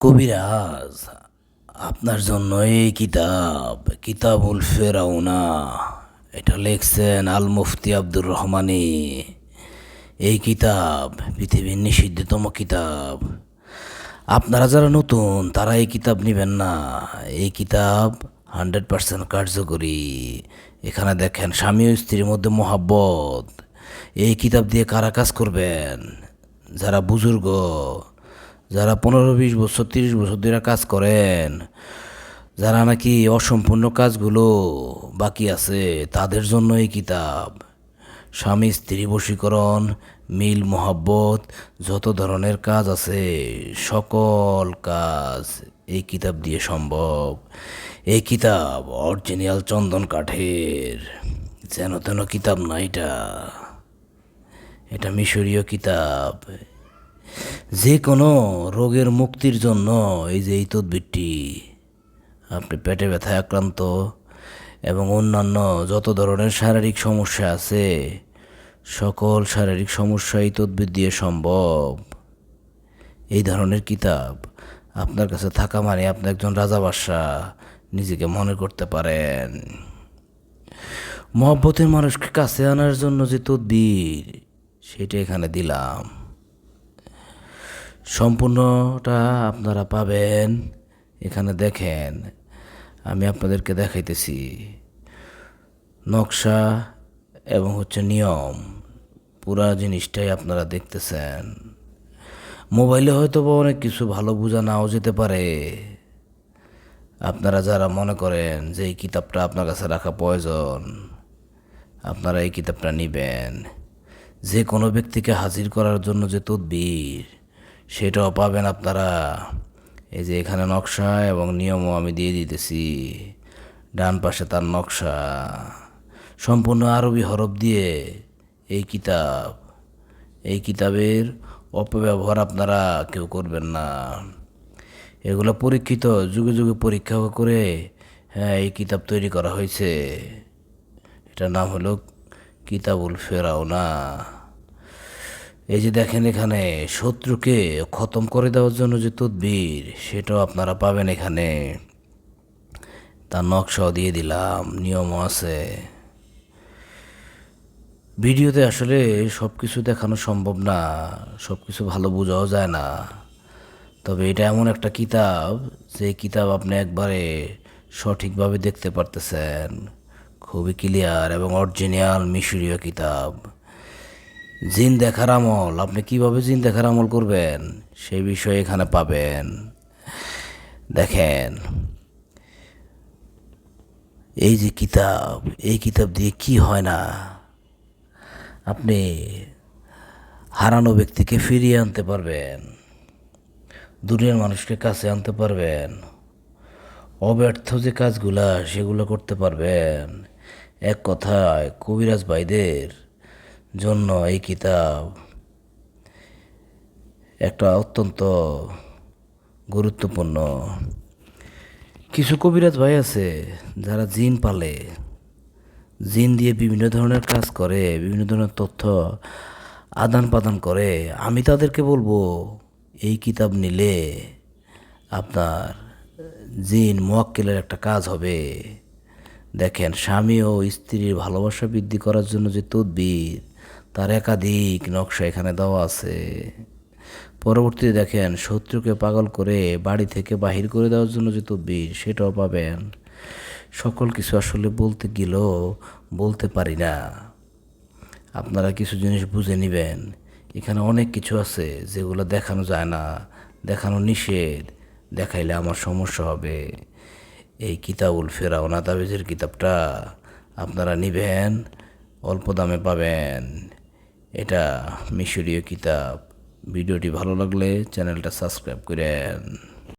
কবিরাজ, আপনার জন্য এই কিতাব, কিতাবুল ফেরাউনা, এটা লিখছেন আল মুফতি আব্দুর রহমানি। এই কিতাব পৃথিবীর নিষিদ্ধতম কিতাব। আপনারা যারা নতুন, তারা এই কিতাব নেবেন না। এই কিতাব হান্ড্রেড পার্সেন্ট কার্যকরী। এখানে দেখেন, স্বামী ও স্ত্রীর মধ্যে মহাব্বত। এই কিতাব দিয়ে কারা কাজ করবেন? যারা বুজুর্গ যারা পনেরো, বিশ বছর, তিরিশ বছর ধরে কাজ করেন, যারা নাকি অসম্পূর্ণ কাজগুলো বাকি আছে, তাদের জন্য এই কিতাব। স্বামী, স্ত্রী, বশীকরণ, মিল, মোহাব্বত, যত ধরনের কাজ আছে, সকল কাজ এই কিতাব দিয়ে সম্ভব। এই কিতাব অরিজিনাল চন্দন কাঠের। যেন তেন কিতাব না এটা। এটা মিশরীয় কিতাব। যে কোনো রোগের মুক্তির জন্য এই যে এই তদবিরটি, আপনি পেটে ব্যথায় আক্রান্ত এবং অন্যান্য যত ধরনের শারীরিক সমস্যা আছে, সকল শারীরিক সমস্যা এই তদবির দিয়ে সম্ভব। এই ধরনের কিতাব আপনার কাছে থাকা মানে আপনি একজন রাজা বাদশাহ, নিজেকে মনে করতে পারেন। মহব্বতের মানুষকে কাছে আনার জন্য যে তদবির, সেটা এখানে দিলাম। সম্পূর্ণটা আপনারা পাবেন। এখানে দেখেন, আমি আপনাদেরকে দেখাইতেছি। নকশা এবং হচ্ছে নিয়ম, পুরা জিনিসটাই আপনারা দেখতেছেন। মোবাইলে হয়তো বা অনেক কিছু ভালো বোঝা নাও যেতে পারে। আপনারা যারা মনে করেন যে এই কিতাবটা আপনার কাছে রাখা প্রয়োজন, আপনারা এই কিতাবটা নেবেন। যে কোনো ব্যক্তিকে হাজির করার জন্য যে তদবির সেটাও পাবেন আপনারা। এই যে এখানে নকশা এবং নিয়মও আমি দিয়ে দিতেছি। ডান পাশে তার নকশা। সম্পূর্ণ আরবি হরফ দিয়ে এই কিতাব। এই কিতাবের অপব্যবহার আপনারা কেউ করবেন না। এগুলো পরীক্ষিত, যুগে যুগে পরীক্ষা করে হ্যাঁ এই কিতাব তৈরি করা হয়েছে। এটার নাম হলো কিতাবুল ফেরাওনা এই যে দেখেন এখানে, শত্রুকে খতম করে দেওয়ার জন্য যে তদবির, সেটাও আপনারা পাবেন এখানে। তার নকশাও দিয়ে দিলাম, নিয়মও আছে। ভিডিওতে আসলে সব কিছু দেখানো সম্ভব না সব কিছু ভালো বোঝাও যায় না। তবে এটা এমন একটা কিতাব, যে কিতাব আপনি একবারে সঠিকভাবে দেখতে পারতেছেন। খুবই ক্লিয়ার এবং অরিজিনাল মিশরীয় কিতাব। জিন দেখার আমল, আপনি কীভাবে জিন দেখার আমল করবেন? সেই বিষয়ে এখানে পাবেন। দেখেন, এই যে কিতাব, এই কিতাব দিয়ে কি হয় না? আপনি হারানো ব্যক্তিকে ফিরিয়ে আনতে পারবেন, দুনিয়ার মানুষকে কাছে আনতে পারবেন, অব্যর্থ যে কাজগুলা সেগুলো করতে পারবেন। এক কথায় কবিরাজ ভাইদের জন্য এই কিতাব একটা অত্যন্ত গুরুত্বপূর্ণ। কিছু কবিরাজ ভাই আছে যারা জিন পালে। জিন দিয়ে বিভিন্ন ধরনের কাজ করে, বিভিন্ন ধরনের তথ্য আদান প্রদান করে। আমি তাদেরকে বলব, এই কিতাব নিলে আপনার জিন মোয়াক্কেলের একটা কাজ হবে। দেখেন, স্বামী ও স্ত্রীর ভালোবাসা বৃদ্ধি করার জন্য যে তদবির তার একাধিক নকশা এখানে দেওয়া আছে। পরবর্তীতে দেখেন, শত্রুকে পাগল করে বাড়ি থেকে বাহির করে দেওয়ার জন্য যে তদবির, সেটাও পাবেন। সকল কিছু আসলে বলতে গেলেও বলতে পারি না। আপনারা কিছু জিনিস বুঝে নেবেন। এখানে অনেক কিছু আছে যেগুলো দেখানো যায় না, দেখানো নিষেধ, দেখাইলে আমার সমস্যা হবে। এই কিতাবুল ফেরাওনা তাবিজের কিতাবটা আপনারা নিবেন। অল্প দামে পাবেন। এটা মিশরীয় কিতাব। ভিডিওটি ভালো লাগলে চ্যানেলটা সাবস্ক্রাইব করেন।